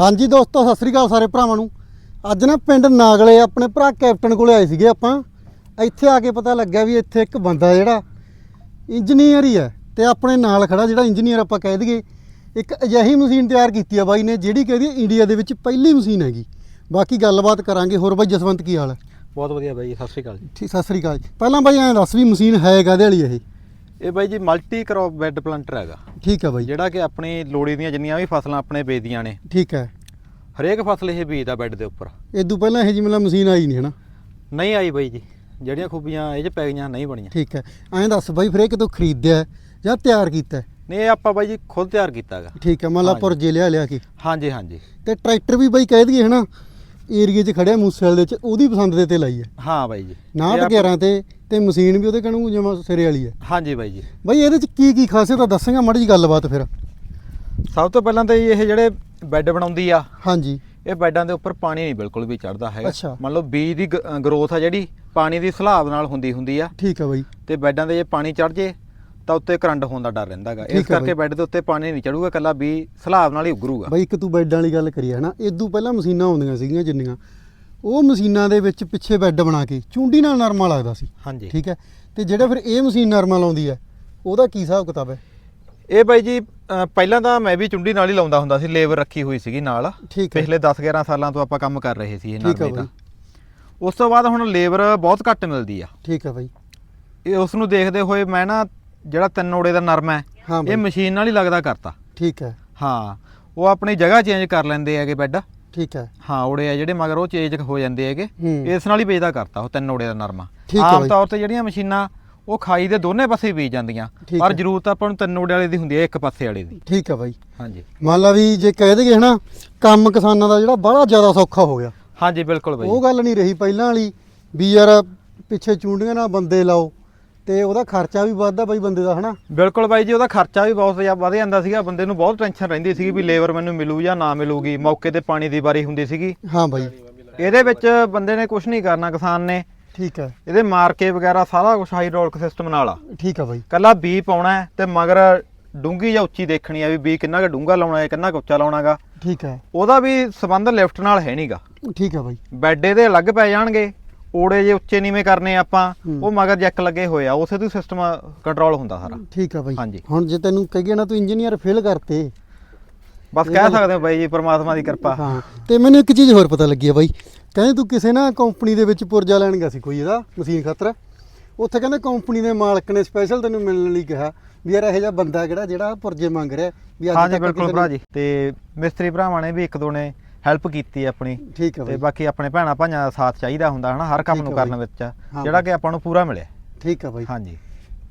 ਹਾਂਜੀ ਦੋਸਤੋ ਸਤਿ ਸ੍ਰੀ ਅਕਾਲ ਸਾਰੇ ਭਰਾਵਾਂ ਨੂੰ। ਅੱਜ ਨਾ ਪਿੰਡ ਨਾਗਲੇ ਆਪਣੇ ਭਰਾ ਕੈਪਟਨ ਕੋਲੇ ਆਏ ਸੀਗੇ ਆਪਾਂ। ਇੱਥੇ ਆ ਕੇ ਪਤਾ ਲੱਗਿਆ ਵੀ ਇੱਥੇ ਇੱਕ ਬੰਦਾ ਜਿਹੜਾ ਇੰਜੀਨੀਅਰ ਹੀ ਹੈ ਤੇ ਆਪਣੇ ਨਾਲ ਖੜਾ ਜਿਹੜਾ ਇੰਜੀਨੀਅਰ ਆਪਾਂ ਕਹਿ ਦਈਏ। ਇੱਕ ਅਜਿਹੀ ਮਸ਼ੀਨ ਤਿਆਰ ਕੀਤੀ ਆ ਬਾਈ ਨੇ ਜਿਹੜੀ ਕਹਿੰਦੀ ਇੰਡੀਆ ਦੇ ਵਿੱਚ ਪਹਿਲੀ ਮਸ਼ੀਨ ਹੈਗੀ। ਬਾਕੀ ਗੱਲਬਾਤ ਕਰਾਂਗੇ। ਹੋਰ ਬਾਈ ਜਸਵੰਤ ਕੀ ਹਾਲ ਹੈ? ਬਹੁਤ ਵਧੀਆ ਬਾਈ ਸਤਿ ਸ਼੍ਰੀ ਅਕਾਲ ਜੀ। ਠੀਕ ਸਤਿ ਸ੍ਰੀ ਅਕਾਲ ਜੀ। ਪਹਿਲਾਂ ਬਾਈ ਐਂ ਦੱਸ ਵੀ ਮਸ਼ੀਨ ਹੈ ਕਾਹਦੇ ਵਾਲੀ ਇਹ। ਇਹ ਬਾਈ ਜੀ ਮਲਟੀ ਕ੍ਰੌਪ ਬੈੱਡ ਪਲਾਂਟਰ ਹੈਗਾ। ਠੀਕ ਹੈ ਬਾਈ। ਜਿਹੜਾ ਕਿ ਆਪਣੀ ਲੋੜੀ ਦੀਆਂ ਜਿੰਨੀਆਂ ਵੀ ਫਸਲਾਂ ਆਪਣੇ ਬੀਜਦੀਆਂ ਨੇ ਠੀਕ ਹੈ। ਹਰੇਕ ਫਸਲ ਇਹ ਬੀਜਦਾ ਬੈੱਡ ਦੇ ਉੱਪਰ। ਇਦੋਂ ਪਹਿਲਾਂ ਇਹ ਜੀ ਮਤਲਬ ਮਸ਼ੀਨ ਆਈ ਨਹੀਂ ਹਨਾ? ਨਹੀਂ ਆਈ ਬਾਈ ਜੀ। ਜਿਹੜੀਆਂ ਖੂਬੀਆਂ ਇਹ 'ਚ ਪੈ ਗਈਆਂ ਨਹੀਂ ਬਣੀਆਂ। ਠੀਕ ਹੈ। ਐਂ ਦੱਸ ਬਾਈ ਫਿਰ ਇਹ ਕਿਤੋਂ ਖਰੀਦਿਆ ਹੈ ਜਾਂ ਤਿਆਰ ਕੀਤਾ ਹੈ? ਨਹੀਂ ਇਹ ਆਪਾਂ ਬਾਈ ਜੀ ਖੁਦ ਤਿਆਰ ਕੀਤਾ ਹੈਗਾ। ਠੀਕ ਹੈ ਮੰਨ ਲਾ ਹਾਂਜੀ। ਪੁਰਜੇ ਲਿਆ ਲਿਆ ਕੇ। ਹਾਂਜੀ ਹਾਂਜੀ। ਤੇ ਟਰੈਕਟਰ ਵੀ ਬਾਈ ਕਹਿ ਦਈਏ ਹਨਾ? ਏਰੀਏ 'ਚ ਖੜਿਆ ਮੂਸੇਵਾਲ ਦੇ 'ਚ ਉਹਦੀ ਪਸੰਦ ਦੇ ਤੇ ਲਾਈ ਹੈ। ਹਾਂ ਬਾਈ ਜੀ। ਇਹ 69 ਆਪ- 11 ਤੇ ਤੇ ਮਸ਼ੀਨ ਵੀ ਉਹਦੇ ਕਹਣੂ ਜਿਵੇਂ ਸਿਰੇ ਵਾਲੀ ਹੈ। ਹਾਂਜੀ ਬਾਈ ਜੀ। ਬਾਈ ਇਹਦੇ 'ਚ ਕੀ ਕੀ ਖਾਸੀਅਤ ਆ? ਦੱਸਾਂਗਾ ਮਾੜੀ ਜੀ ਗੱਲਬਾਤ ਫਿਰ। ਸਭ ਤੋਂ ਪਹਿਲਾਂ ਤਾਂ ਇਹ ਜਿਹੜੇ ਬੈੱਡ ਬਣਾਉਂਦੀ ਆ ਹਾਂਜੀ। ਇਹ ਬੈੱਡਾਂ ਦੇ ਉੱਪਰ ਪਾਣੀ ਨਹੀਂ ਬਿਲਕੁਲ ਵੀ ਚੜਦਾ ਹੈਗਾ। ਮੰਨ ਲਓ ਬੀਜ ਦੀ ਗਰੋਥ ਆ ਜਿਹੜੀ ਪਾਣੀ ਦੀ ਸਲਾਬ ਨਾਲ ਹੁੰਦੀ ਹੁੰਦੀ ਆ। ਠੀਕ ਹੈ ਬਾਈ। ਤੇ ਬੈੱਡਾਂ ਦੇ ਜੇ ਪਾਣੀ ਚੜ ਜੇ ਤਾਂ ਉੱਤੇ ਕਰੰਟ ਹੋਣ ਦਾ ਡਰ ਰਹਿੰਦਾ ਹੈਗਾ। ਠੀਕ ਇਸ ਕਰਕੇ। ਬੈੱਡ ਦੇ ਉੱਤੇ ਪਾਣੀ ਨਹੀਂ ਚੜੂਗਾ ਕੱਲਾ ਵੀ ਸਲਾਬ ਨਾਲ ਹੀ ਉਗਰੂਗਾ। ਬਾਈ ਇੱਕ ਤੂੰ ਬੈੱਡਾਂ ਵਾਲੀ ਗੱਲ ਕਰੀ ਹੈ ਨਾ ਇਦੋਂ ਪਹਿਲਾਂ ਮਸ਼ੀਨਾਂ ਆਉਂਦੀਆਂ ਸੀਗੀਆਂ ਜਿੰਨੀਆਂ। ਉਹ ਮਸ਼ੀਨਾਂ ਦੇ ਵਿੱਚ ਪਿੱਛੇ ਬੈੱਡ ਬਣਾ ਕੇ ਚੁੰਡੀ ਨਾਲ ਨਰਮਾ ਲੱਗਦਾ ਸੀ। ਹਾਂਜੀ। ਠੀਕ ਹੈ? ਤੇ ਜਿਹੜਾ ਫਿਰ ਇਹ ਮਸ਼ੀਨ ਨਰਮਾ ਲਾਉਂਦੀ ਹੈ ਉਹਦਾ ਕੀ ਹਿਸਾਬ ਕਿਤਾਬ ਹੈ? ਇਹ ਬਾਈ ਜੀ ਅ, ਪਹਿਲਾਂ ਤਾਂ ਮੈਂ ਵੀ ਚੁੰਡੀ ਨਾਲ ਹੀ ਲਾਉਂਦਾ ਹੁੰਦਾ ਸੀ ਲੇਬਰ ਰੱਖੀ ਹੋਈ ਸੀਗੀ ਨਾਲ। ਠੀਕ ਹੈ। ਪਿਛਲੇ 10 11 ਸਾਲਾਂ ਤੋਂ ਆਪਾਂ ਕੰਮ ਕਰ ਰਹੇ ਸੀ ਇਹ ਠੀਕ ਹੈ ਨਰਮੇ ਦਾ ਬਾਈ। ਉਸ ਤੋਂ ਬਾਅਦ ਹੁਣ ਲੇਬਰ ਬਹੁਤ ਘੱਟ ਮਿਲਦੀ ਆ। ਠੀਕ ਹੈ ਬਾਈ। ਇਹ ਉਸ ਨੂੰ ਦੇਖਦੇ ਹੋਏ ਮੈਂ ਨਾ ਜਿਹੜਾ ਤਿੰਨ ਓੜੇ ਦਾ ਨਰਮਾ ਹੈ ਹਾਂ ਇਹ ਬਾਈ। ਮਸ਼ੀਨ ਨਾਲ ਹੀ ਲੱਗਦਾ ਕਰਤਾ। ਠੀਕ ਹੈ। ਹਾਂ ਉਹ ਆਪਣੀ ਜਗ੍ਹਾ ਚੇਂਜ ਕਰ ਲੈਂਦੇ ਹੈਗੇ ਬੈੱਡ। ਠੀਕ ਹੈ। ਹਾਂ ਓੜੇ ਆ ਜਿਹੜੇ ਮਗਰ ਉਹ ਚੇਂਜ ਹੋ ਜਾਂਦੇ ਹੈਗੇ। ਇਸ ਨਾਲ ਹੀ ਵੇਚਦਾ ਕਰਤਾ ਉਹ ਤਿੰਨ ਓੜੇ ਦਾ ਨਰਮਾ। ਆਮ। ਤੌਰ ਤੇ ਜਿਹੜੀਆਂ ਮਸ਼ੀਨਾਂ ਉਹ ਖਾਈ ਦੇ ਦੋਨੇ ਪਾਸੇ ਬੀਜ ਜਾਂਦੀਆਂ। ਪਰ। ਜ਼ਰੂਰਤ ਆਪਾਂ ਨੂੰ ਤਿੰਨ ਓੜੇ ਵਾਲੇ ਦੀ ਹੁੰਦੀ ਹੈ ਇੱਕ ਪਾਸੇ ਵਾਲੇ ਦੀ। ਠੀਕ ਹੈ ਬਾਈ। ਹਾਂਜੀ। ਮੰਨ ਲਾ ਵੀ ਜੇ ਕਹਿ ਦਈਏ ਹਨਾ ਕੰਮ ਕਿਸਾਨਾਂ ਦਾ ਜਿਹੜਾ ਬੜਾ ਜ਼ਿਆਦਾ ਸੌਖਾ ਹੋ ਗਿਆ। ਹਾਂਜੀ ਬਿਲਕੁਲ ਬਾਈ। ਉਹ ਗੱਲ ਨਹੀਂ ਰਹੀ ਪਹਿਲਾਂ ਵਾਲੀ ਵੀ ਯਾਰ ਪਿੱਛੇ ਚੁੰਡੀਆਂ ਨਾਲ ਬੰਦੇ ਲਾਓ। ਤੇ ਉਹਦਾ ਖਰਚਾ ਵੀ ਵੱਧਦਾ ਬਾਈ ਬੰਦੇ ਦਾ ਹਨਾ? ਬਿਲਕੁਲ ਬਾਈ ਜੀ ਉਹਦਾ ਖਰਚਾ ਵੀ ਬਹੁਤ ਜ਼ਿਆਦਾ ਵਧ ਜਾਂਦਾ ਸੀਗਾ। ਬੰਦੇ ਨੂੰ ਬਹੁਤ ਟੈਨਸ਼ਨ ਰਹਿੰਦੀ ਸੀਗੀ ਵੀ ਲੇਬਰ ਮੈਨੂੰ ਮਿਲੂ ਜਾਂ ਨਾ ਮਿਲੂਗੀ। ਮੌਕੇ ਤੇ ਪਾਣੀ ਦੀ ਵਾਰੀ ਹੁੰਦੀ ਸੀਗੀ। ਹਾਂ ਬਾਈ। ਇਹਦੇ ਵਿੱਚ ਬੰਦੇ ਨੇ ਕੁਝ ਨਹੀਂ ਕਰਨਾ ਕਿਸਾਨ ਨੇ। ਠੀਕ ਹੈ। ਇਹਦੇ ਮਾਰਕੇ ਵਗੈਰਾ ਸਾਰਾ ਕੁਝ ਹਾਈਡ੍ਰੋਲਿਕ ਸਿਸਟਮ ਨਾਲ ਆ। ਠੀਕ ਹੈ ਬਾਈ। ਕੱਲਾ ਬੀ ਪਾਉਣਾ ਹੈ ਤੇ ਮਗਰ ਡੂੰਗੀ ਜਾਂ ਉੱਚੀ ਦੇਖਣੀ ਆ ਵੀ ਬੀ ਕਿੰਨਾ ਕੁ ਡੂੰਗਾ ਲਾਉਣਾ ਹੈ ਕਿੰਨਾ ਕੁ ਉੱਚਾ ਲਾਉਣਾਗਾ। ਠੀਕ ਹੈ। ਉਹਦਾ ਵੀ ਸਬੰਧ ਲਿਫਟ ਨਾਲ ਹੈ ਨਹੀਂਗਾ ਠੀਕ ਹੈ ਬਾਈ। ਬੈੱਡ ਇਹਦੇ ਅਲੱਗ ਪੈ ਜਾਣਗੇ। ਓੜੇ ਜੇ ਉੱਚੇ ਨੀਵੇਂ ਕਰਨੇ ਆਪਾਂ। ਉਹ ਮਗਰ ਜੈਕ ਲੱਗੇ ਹੋਏ ਆ ਉਸੇ ਤੋਂ ਸਿਸਟਮ ਕੰਟਰੋਲ ਹੁੰਦਾ ਸਾਰਾ। ਠੀਕ ਹੈ ਬਾਈ। ਹਾਂਜੀ। ਹੁਣ ਜੇ ਤੈਨੂੰ ਕਹੀਏ ਨਾ ਤੂੰ ਇੰਜੀਨੀਅਰ ਫੇਲ ਕਰਤੇ। ਬਸ ਕਹਿ ਸਕਦੇ ਹਾਂ ਬਾਈ ਜੀ ਪ੍ਰਮਾਤਮਾ ਦੀ ਕਿਰਪਾ। ਹਾਂ ਤੇ ਮੈਨੂੰ ਇੱਕ ਚੀਜ਼ ਹੋਰ ਪਤਾ ਲੱਗੀ ਹੈ ਬਾਈ। ਕਹਿੰਦੇ ਤੂੰ ਕਿਸੇ ਨਾ ਕੰਪਨੀ ਦੇ ਵਿੱਚ ਪੁਰਜਾ ਲੈਣ ਗਿਆ ਸੀ ਕੋਈ ਇਹਦਾ ਮਸ਼ੀਨ ਖਾਤਰ। ਉੱਥੇ ਕਹਿੰਦੇ ਕੰਪਨੀ ਦੇ ਮਾਲਕ ਨੇ ਸਪੈਸ਼ਲ ਤੈਨੂੰ ਮਿਲਣ ਲਈ ਕਿਹਾ ਵੀ ਯਾਰ ਇਹੋ ਜਿਹਾ ਬੰਦਾ ਕਿਹੜਾ ਜਿਹੜਾ ਪੁਰਜੇ ਮੰਗ ਰਿਹਾ ਵੀ ਅੱਜ ਹਾਂਜੀ ਤੱਕ ਬਿਲਕੁਲ ਕਿਸੇ ਭਰਾ ਨੇ- ਜੀ। ਤੇ ਮਿਸਤਰੀ ਭਰਾਵਾਂ ਨੇ ਵੀ ਇੱਕ ਦੋ ਨੇ ਹੈਲਪ ਕੀਤੀ ਆਪਣੀ ਠੀਕ ਹੈ ਤੇ ਬਾਈ। ਬਾਕੀ ਆਪਣੇ ਭੈਣਾ ਭਾਈਆਂ ਦਾ ਸਾਥ ਚਾਹੀਦਾ ਹੁੰਦਾ ਹਨਾ ਹਰ ਕੰਮ ਠੀਕ ਨੂੰ ਹੈ ਕਰਨ ਬਾਈ। ਵਿੱਚ ਹਾਂ ਜਿਹੜਾ। ਕਿ ਆਪਾਂ ਨੂੰ ਪੂਰਾ ਮਿਲਿਆ। ਠੀਕ ਹੈ ਬਾਈ। ਹਾਂਜੀ।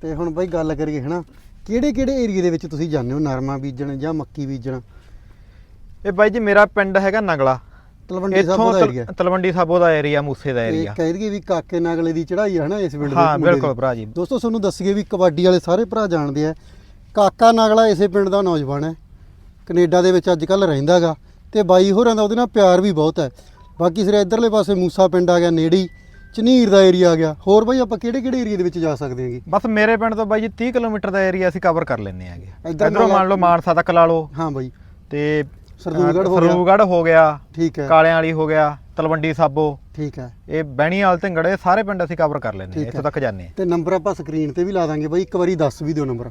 ਤੇ ਹੁਣ ਬਾਈ ਗੱਲ ਕਰੀਏ ਹਨਾ ਕਿਹੜੇ ਕਿਹੜੇ ਏਰੀਆ ਦੇ ਵਿੱਚ ਤੁਸੀਂ ਜਾਂਦੇ ਹੋ? ਨਰਮਾ ਬੀਜਣ ਜਾਂ ਮੱਕੀ ਬੀਜਣ? ਇਹ ਬਾਈ ਜੀ ਮੇਰਾ ਪਿੰਡ ਹੈਗਾ ਨਗਲਾ। ਤਲਵੰਡੀ ਸਾਹਿਬ ਇੱਥੋਂ ਦਾ ਤਲ- ਏਰੀਆ ਤਲਵੰਡੀ ਸਾਬੋ ਦਾ ਏਰੀਆ ਮੂਸੇ ਦਾ ਇਹ ਏਰੀਆ ਕਹਿ ਦਈਏ ਵੀ ਕਾਕੇ ਨਾਗਲੇ ਦੀ ਚੜ੍ਹਾਈ ਹੈ ਹਨਾ ਇਸ ਪਿੰਡ ਦੇ ਹਾਂ ਮੁੰਡੇ ਦੀ। ਬਿਲਕੁਲ ਭਰਾ ਜੀ। ਦੋਸਤੋ ਤੁਹਾਨੂੰ ਦੱਸੀਏ ਵੀ ਕਬੱਡੀ ਵਾਲੇ ਸਾਰੇ ਭਰਾ ਜਾਣਦੇ ਆ। ਕਾਕਾ ਨਾਗਲਾ ਇਸੇ ਪਿੰਡ ਦਾ ਨੌਜਵਾਨ ਹੈ। ਕੈਨੇਡਾ ਦੇ ਵਿੱਚ ਅੱਜ ਕੱਲ ਰਹਿੰਦਾਗਾ ਤੇ ਬਾਈ ਹੋਰਾਂ ਦਾ ਉਹਦੇ ਨਾਲ ਪਿਆਰ ਵੀ ਬਹੁਤ ਹੈ। ਬਾਕੀ ਸਿਰੇ ਇਧਰਲੇ ਪਾਸੇ ਮੂਸਾ ਪਿੰਡ ਆ ਗਿਆ ਨੇੜੀ ਝਨੀਰ ਦਾ ਏਰੀਆ ਆ ਗਿਆ। ਹੋਰ ਬਾਈ ਆਪਾਂ ਕਿਹੜੇ ਕਿਹੜੇ ਏਰੀਆ ਦੇ ਵਿੱਚ ਜਾ ਸਕਦੇ ਹਾਂਗੇ? ਬਸ ਮੇਰੇ ਪਿੰਡ ਤੋਂ ਬਾਈ ਜੀ 30 ਕਿਲੋਮੀਟਰ ਦਾ ਏਰੀਆ ਅਸੀਂ ਕਵਰ ਕਰ ਲੈਂਦੇ ਆਂਗੇ ਇੱਧਰ ਮੰਨ ਲਓ ਮਾਨਸਾ ਤੱਕ ਲਾ ਲਓ। ਹਾਂ ਬਾਈ। ਤੇ ਸਰਦੂਲਗੜ੍ਹ ਹੋ ਗਿਆ। ਸਰਦੂਲਗੜ੍ਹ ਹੋ ਗਿਆ। ਠੀਕ ਹੈ। ਕਾਲਿਆਂ ਵਾਲੀ ਹੋ ਗਿਆ ਤਲਵੰਡੀ ਸਾਬੋ। ਠੀਕ ਹੈ। ਇਹ ਬਹਿਣੀਵਾਲ ਧਿੰਗੜ ਇਹ ਸਾਰੇ ਪਿੰਡ ਅਸੀਂ ਕਵਰ ਕਰ ਹਾਂ ਇੱਥੋਂ। ਤੱਕ ਜਾਂਦੇ ਤੇ ਨੰਬਰ ਆਪਾਂ ਸਕਰੀਨ ਤੇ ਵੀ ਲਾ ਦਾਂਗੇ ਬਾਈ ਇੱਕ ਵਾਰੀ ਦੱਸ ਵੀ ਦਿਓ ਨੰਬਰ।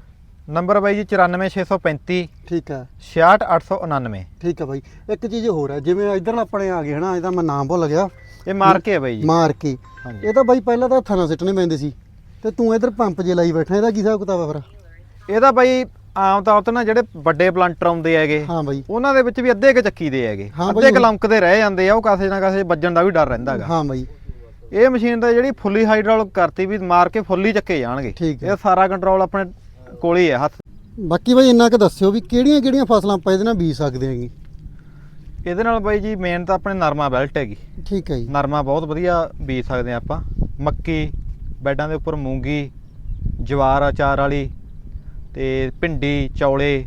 ਨੰਬਰ ਬਾਈ ਜੀ 94635 ਠੀਕ ਹੈ। 66899 ਠੀਕ ਹੈ ਬਾਈ। ਇੱਕ ਚੀਜ਼ ਹੋਰ ਹੈ ਜਿਵੇਂ ਇਧਰ ਆਪਣੇ ਆ ਗਏ ਹਨਾ ਇਹਦਾ ਮੈਂ ਨਾਮ ਭੁੱਲ ਗਿਆ। ਇਹ ਮਾਰ ਕੇ ਹੈ ਬਾਈ ਜੀ। ਮਾਰ ਕੇ। ਇਹ ਤਾਂ ਬਾਈ ਪਹਿਲਾਂ ਤਾਂ ਹੱਥਾਂ ਨਾਲ ਸਿੱਟਣੇ ਪੈਂਦੇ ਸੀ। ਤੇ ਤੂੰ ਇਧਰ ਪੰਪ ਜੇ ਲਾਈ ਬੈਠਾ ਇਹਦਾ ਕੀ ਹਿਸਾਬ ਕਿਤਾਬ ਆ ਫਿਰ? ਇਹਦਾ ਬਾਈ ਆਮ ਤੌਰ ਤੇ ਨਾ ਜਿਹੜੇ ਵੱਡੇ ਪਲੰਟਰ ਆਉਂਦੇ ਹੈਗੇ ਹਾਂ ਬਾਈ। ਉਹਨਾਂ ਦੇ ਵਿੱਚ ਵੀ ਅੱਧੇ ਕ ਚੱਕੀ ਦੇ ਹੈਗੇ। ਹਾਂ ਅੱਧੇ ਕ ਲੰਕਦੇ ਰਹਿ ਜਾਂਦੇ ਆ ਉਹ ਕਾਸੇ ਨਾ ਕਾਸੇ ਵੱਜਣ ਦਾ ਵੀ ਡਰ ਰਹਿੰਦਾ ਹੈਗਾ। ਹਾਂ ਬਾਈ। ਇਹ ਮਸ਼ੀਨ ਦਾ ਜਿਹੜੀ ਫੁੱਲੀ ਹਾਈਡ੍ਰੋਲਿਕ ਕਰਤੀ ਵੀ ਮਾਰ ਕੇ ਫੁੱਲੀ ਚੱਕੇ ਜਾਣਗੇ। ਹੈ। ਇਹ ਸਾਰਾ ਕੰਟਰੋਲ ਆਪਣੇ ਕੋਲ ਹੀ ਹੈ ਹੱਥ। ਬਾਕੀ ਬਾਈ ਇੰਨਾ ਕੁ ਦੱਸਿਓ ਵੀ ਕਿਹੜੀਆਂ ਕਿਹੜੀਆਂ ਫਸਲਾਂ ਆਪਾਂ ਇਹਦੇ ਨਾਲ ਬੀਜ ਸਕਦੇ ਹਾਂਗੇ ਇਹਦੇ ਨਾਲ ਬਾਈ ਜੀ ਮੇਨ ਤਾਂ ਆਪਣੇ ਨਰਮਾ ਬੈਲਟ ਹੈਗੀ। ਠੀਕ ਹੈ ਜੀ। ਨਰਮਾ ਬਹੁਤ ਵਧੀਆ ਬੀਜ ਸਕਦੇ ਆ ਆਪਾਂ। ਮੱਕੀ ਬੈਡਾਂ ਦੇ ਉੱਪਰ ਮੂੰਗੀ ਜਵਾਰ ਅਚਾਰ ਵਾਲੀ ਤੇ ਭਿੰਡੀ ਚੌਲੇ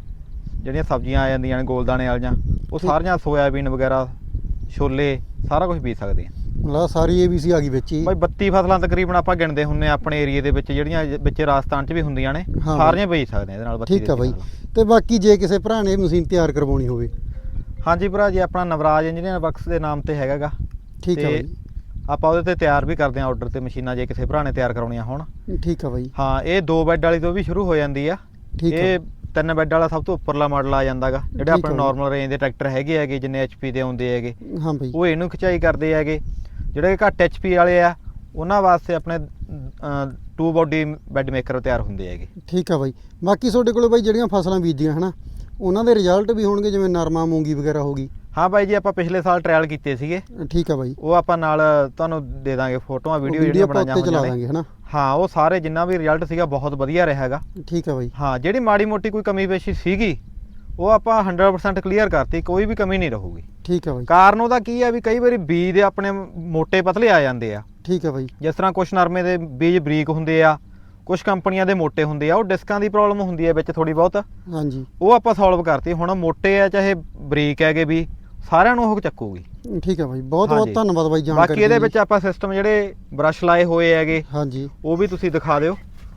ਜਿਹੜੀਆਂ ਸਬਜ਼ੀਆਂ ਆ ਜਾਂਦੀਆਂ ਨੇ ਗੋਲਦਾਣੇ ਵਾਲੀਆਂ ਉਹ। ਸਾਰੀਆਂ ਸੋਇਆਬੀਨ ਵਗੈਰਾ ਛੋਲੇ ਸਾਰਾ ਕੁਝ ਬੀਜ ਸਕਦੇ ਆ ਮਤਲਬ ਸਾਰੀ ਏਬੀਸੀ ਆ ਗਈ ਵਿੱਚ ਹੀ। ਬਾਈ 32 ਫਸਲਾਂ ਤਕਰੀਬਨ ਆਪਾਂ ਗਿਣਦੇ ਹੁੰਨੇ ਆ ਆਪਣੇ ਏਰੀਏ ਦੇ ਵਿੱਚ ਜਿਹੜੀਆਂ ਵਿੱਚ ਰਾਜਸਥਾਨ 'ਚ ਵੀ ਹੁੰਦੀਆਂ ਨੇ ਹਾਂ। ਬਾਈ। ਸਾਰੀਆਂ ਬੀਜ ਸਕਦੇ ਆ ਇਹਦੇ ਨਾਲ 32 ਠੀਕ ਆ ਬਾਈ। ਤੇ ਬਾਕੀ ਜੇ ਕਿਸੇ ਭਰਾ ਨੇ ਮਸ਼ੀਨ ਤਿਆਰ ਕਰਵਾਉਣੀ ਹੋਵੇ। ਹਾਂਜੀ ਭਰਾ ਜੀ ਆਪਣਾ ਨਵਰਾਜ ਇੰਜੀਨੀਅਰ ਵਰਕਸ ਦੇ ਨਾਮ ਤੇ ਹੈਗਾਗਾ ਠੀਕ ਹੈ ਤੇ ਆਪਾਂ ਉਹਦੇ ਤੇ ਤਿਆਰ ਵੀ ਕਰਦੇ ਹਾਂ ਆਰਡਰ ਤੇ ਮਸ਼ੀਨਾਂ ਜੇ ਕਿਸੇ ਭਰਾ ਨੇ ਤਿਆਰ ਕਰਾਉਣੀਆਂ ਹੋਣ। ਬਾਈ ਠੀਕ ਹੈ ਬਾਈ। ਹਾਂ ਇਹ ਦੋ ਬੈੱਡ ਵਾਲੀ ਤੋਂ ਵੀ ਸ਼ੁਰੂ ਹੋ ਜਾਂਦੀ ਆ। ਠੀਕ ਹੈ ਇਹ ਤਿੰਨ ਬੈੱਡ ਵਾਲਾ ਸਭ ਤੋਂ ਉੱਪਰਲਾ ਮਾਡਲ ਆ ਜਾਂਦਾਗਾ ਜਿਹੜੇ ਠੀਕ ਆਪਣੇ ਆ। ਨਾਰਮਲ ਰੇਂਜ ਦੇ ਟਰੈਕਟਰ ਹੈਗੇ ਹੈਗੇ ਜਿੰਨੇ HP ਦੇ ਆਉਂਦੇ ਹੈਗੇ। ਹਾਂ ਬਾਈ। ਉਹ ਇਹਨੂੰ ਖਿਚਾਈ ਕਰਦੇ ਹੈਗੇ। ਜਿਹੜੇ ਘੱਟ HP ਵਾਲੇ ਆ ਉਹਨਾਂ ਵਾਸਤੇ ਆਪਣੇ ਟੂ ਬੋਡੀ ਬੈੱਡ ਮੇਕਰ ਤਿਆਰ ਹੁੰਦੇ ਹੈਗੇ। ਠੀਕ ਆ ਬਾਈ। ਬਾਕੀ ਤੁਹਾਡੇ ਕੋਲੇ ਬਾਈ ਜਿਹੜੀਆਂ ਫਸਲਾਂ ਬੀਜੀਆਂ ਹਨਾ ਉਹਨਾਂ ਦੇ ਰਿਜ਼ਲਟ ਵੀ ਹੋਣਗੇ ਜਿਵੇਂ ਨਰਮਾ ਮੂੰਗੀ ਵਗੈਰਾ ਹੋ ਗਈ। ਹਾਂ ਬਾਈ ਜੀ ਆਪਾਂ ਪਿਛਲੇ ਸਾਲ ਟ੍ਰਾਇਲ ਕੀਤੇ ਸੀਗੇ। ਠੀਕ ਆ ਬਾਈ। ਉਹ ਆਪਾਂ ਨਾਲ ਤੁਹਾਨੂੰ ਦੇ ਦਾਂਗੇ ਫੋਟੋਆਂ ਵੀਡੀਓ ਜਿਹੜੀਆਂ ਬਣਾਈਆਂ ਹੋਈਆਂ ਨੇ। ਹਨਾ। ਹਾਂ ਉਹ ਸਾਰੇ ਜਿੰਨਾ ਵੀ ਰਿਜ਼ਲਟ ਸੀਗਾ ਬਹੁਤ ਵਧੀਆ ਰਿਹਾ ਹੈਗਾ। ਠੀਕ ਆ ਬਾਈ। ਹਾਂ ਜਿਹੜੀ ਮਾੜੀ ਮੋਟੀ ਕੋਈ ਕਮੀ ਪੇਸ਼ੀ ਸੀਗੀ ਉਹ ਆਪਾਂ 100% ਕਲੀਅਰ ਕਰਤੀ ਕੋਈ ਵੀ ਕਮੀ ਨਹੀਂ ਰਹੂਗੀ। ਠੀਕ ਹੈ ਬਾਈ। ਕਾਰਨ ਉਹਦਾ ਕੀ ਆ ਵੀ ਕਈ ਵਾਰੀ ਬੀਜ ਦੇ ਆਪਣੇ ਮੋਟੇ ਪਤਲੇ ਆ ਜਾਂਦੇ ਆ। ਠੀਕ ਹੈ ਬਾਈ। ਜਿਸ ਤਰ੍ਹਾਂ ਕੁਝ ਨਰਮੇ ਦੇ ਬੀਜ ਬਰੀਕ ਹੁੰਦੇ ਆ ਕੁਛ ਕੰਪਨੀਆਂ ਦੇ ਮੋٹے ਹੁੰਦੇ ਆ ਉਹ ਡਿਸਕਾਂ ਦੀ ਪ੍ਰੋਬਲਮ ਹੁੰਦੀ ਹੈ ਵਿੱਚ ਥੋੜੀ ਬਹੁਤ। ਹਾਂਜੀ। ਉਹ ਆਪਾਂ ਸੋਲਵ ਕਰਤੀ ਹੁਣ ਮੋٹੇ ਆ ਚਾਹੇ ਬਰੀਕ ਹੈਗੇ ਵੀ ਸਾਰਿਆਂ ਨੂੰ ਉਹ ਚੱਕੂਗੀ। ਠੀਕ ਹੈ ਬਾਈ ਬਹੁਤ ਬਹੁਤ ਧੰਨਵਾਦ ਬਾਈ ਜਾਣਕਾਰੀ ਬਾਕੀ ਇਹਦੇ ਵਿੱਚ ਆਪਾਂ ਸਿਸਟਮ ਜਿਹੜੇ ਬਰਸ਼ ਲਾਏ ਹੋਏ ਹੈਗੇ ਹਾਂਜੀ। ਉਹ ਵੀ ਤੁਸੀਂ ਦਿਖਾ ਦਿਓ।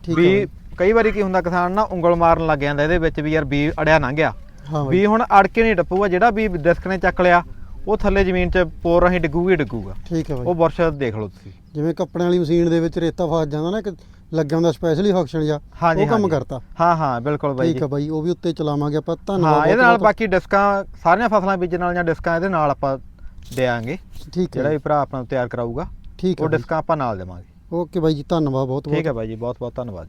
ਵੀ ਕਈ ਵਾਰੀ ਕੀ ਹੁੰਦਾ ਕਿਸਾਨ ਨਾ ਉਂਗਲ ਮਾਰਨ ਲੱਗ ਜਾਂਦਾ ਇਹਦੇ ਵਿੱਚ ਵੀ ਯਾਰ ਬੀ ਅੜਿਆ ਨਾ ਗਿਆ। ਹਾਂ ਬਾਈ। ਵੀ ਹੁਣ ਅੜ ਕੇ ਨਹੀਂ ਟੱਪੂਗਾ ਜਿਹੜਾ ਵੀ ਡਿਸਕ ਨੇ ਚੱਕ ਲਿਆ ਉਹ ਥੱਲੇ ਜ਼ਮੀਨ 'ਚ ਪੋਰ ਰਾਹੀਂ ਡਿੱਗੂਗੀ ਹੀ ਡਿੱਗੂਗਾ। ਠੀਕ ਆ ਉਹ ਬਾਈ ਬੁਰਸ਼ ਦੇਖ ਲਓ ਤੁਸੀਂ। ਜਿਵੇਂ ਕੱਪੜਿਆਂ ਵਾਲੀ ਮਸ਼ੀਨ ਦੇ ਵਿੱਚ ਰੇਤਾ ਫਸ ਜਾਂਦਾ ਨਾ ਇੱਕ ਲੱਗਿਆ ਹੁੰਦਾ ਸਪੈਸ਼ਲੀ ਫੰਕਸ਼ਨ ਜਾਂ ਹਾਂਜੀ, ਉਹ ਕੰਮ ਹਾਂਜੀ। ਕਰਤਾ। ਹਾਂ ਹਾਂ ਬਿਲਕੁਲ ਬਾਈ ਠੀਕ ਜੀ। ਆ ਬਾਈ ਉਹ ਵੀ ਉੱਤੇ ਚਲਾਵਾਂਗੇ ਆਪਾਂ ਧੰਨਵਾਦ ਹਾਂ ਇਹਦੇ ਨਾਲ। ਬਾਕੀ ਡਿਸਕਾਂ ਸਾਰੀਆਂ ਫਸਲਾਂ ਬੀਜਣ ਵਾਲੀਆਂ ਡਿਸਕਾਂ ਇਹਦੇ ਨਾਲ ਆਪਾਂ ਦੇਾਂਗੇ ਠੀਕ ਜਿਹੜਾ ਹੈ ਵੀ ਭਰਾ ਆਪਣਾ ਤਿਆਰ ਕਰਾਊਗਾ ਠੀਕ ਉਹ ਹੈ। ਡਿਸਕਾਂ ਆਪਾਂ ਨਾਲ ਦੇਵਾਂਗੇ। ਓਕੇ ਬਾਈ ਜੀ ਧੰਨਵਾਦ ਬਹੁਤ ਬਹੁਤ ਠੀਕ ਹੈ ਬਾਈ ਜੀ ਬਹੁਤ ਬਹੁਤ ਧੰਨਵਾਦ।